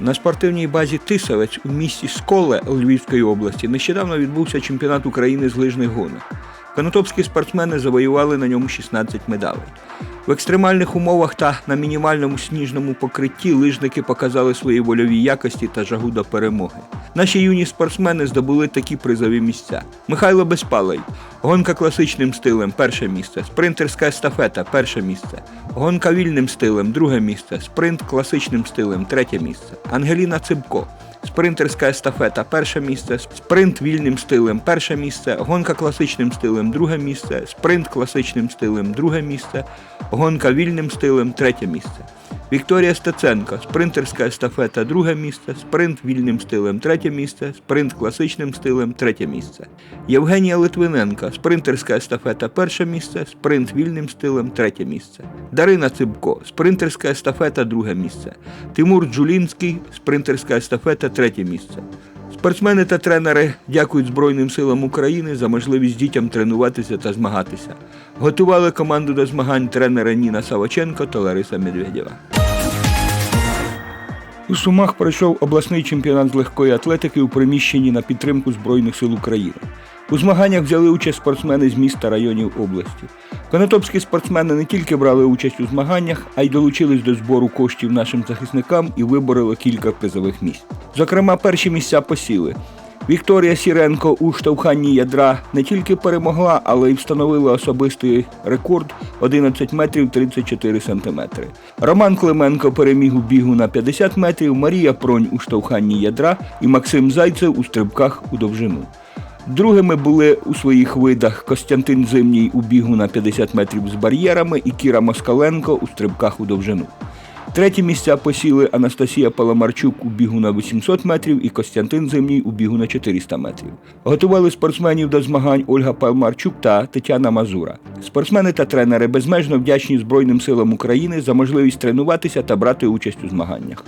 На спортивній базі Тисовець у місті Сколе Львівської області нещодавно відбувся чемпіонат України з лижних гонок. Конотопські спортсмени завоювали на ньому 16 медалей. В екстремальних умовах та на мінімальному сніжному покритті лижники показали свої вольові якості та жагу до перемоги. Наші юні спортсмени здобули такі призові місця: Михайло Безпалий, гонка класичним стилем перше місце, спринтерська естафета перше місце, гонка вільним стилем друге місце, спринт класичним стилем третє місце, Ангеліна Цибко. Спринтерська естафета. Перше місце, спринт вільним стилем. Перше місце, гонка класичним стилем. Друге місце, спринт класичним стилем. Друге місце, гонка вільним стилем. Третє місце. Вікторія Стеценко, спринтерська естафета друге місце, спринт вільним стилем третє місце, спринт класичним стилем третє місце. Євгенія Литвиненко, спринтерська естафета перше місце, спринт вільним стилем третє місце. Дарина Цибко, спринтерська естафета друге місце. Тимур Джулінський, спринтерська естафета третє місце. Спортсмени та тренери дякують Збройним силам України за можливість дітям тренуватися та змагатися. Готували команду до змагань тренери Ніна Савоченко та Лариса Медведєва. У Сумах пройшов обласний чемпіонат з легкої атлетики у приміщенні на підтримку Збройних сил України. У змаганнях взяли участь спортсмени з міст та районів області. Конотопські спортсмени не тільки брали участь у змаганнях, а й долучились до збору коштів нашим захисникам і вибороли кілька призових місць. Зокрема, перші місця посіли. Вікторія Сіренко у штовханні ядра не тільки перемогла, але й встановила особистий рекорд 11 метрів 34 сантиметри. Роман Клименко переміг у бігу на 50 метрів, Марія Пронь у штовханні ядра і Максим Зайцев у стрибках у довжину. Другими були у своїх видах Костянтин Зимній у бігу на 50 метрів з бар'єрами і Кіра Москаленко у стрибках у довжину. Треті місця посіли Анастасія Паламарчук у бігу на 800 метрів і Костянтин Зимній у бігу на 400 метрів. Готували спортсменів до змагань Ольга Паламарчук та Тетяна Мазура. Спортсмени та тренери безмежно вдячні Збройним силам України за можливість тренуватися та брати участь у змаганнях.